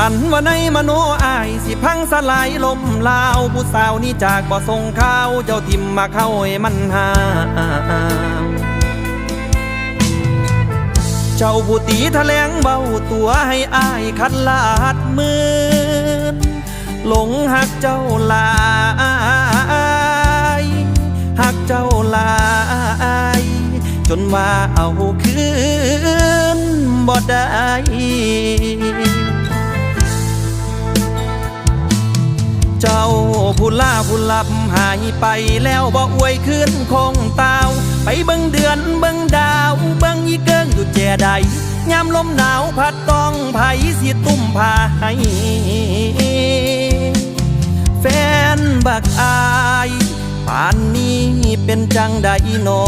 อันว่าในมโนอายสิพังสลายลมลาวผู้สาวนี่จากบ่ส่งข่าวเจ้าทิมมาเข้าให้มันหาเจ้าผู้ตีแถลงเบาตัวให้อายคัดลาดมืนหลงหักเจ้าลายหักเจ้าลายจนว่าเอาคืนบ่ได้ เจ้าผู้ล่าผู้ลับหายไปแล้วบ่อวยขึ้นคงตาว ไปเบิ่งเดือนเบิ่งดาวเบิ่งอีเกิงอยู่แจใดยามลมหนาวพัดต้องไผสิตุ้มพาให้แฟนบักอาย ป่านนี้เป็นจังใดหนอ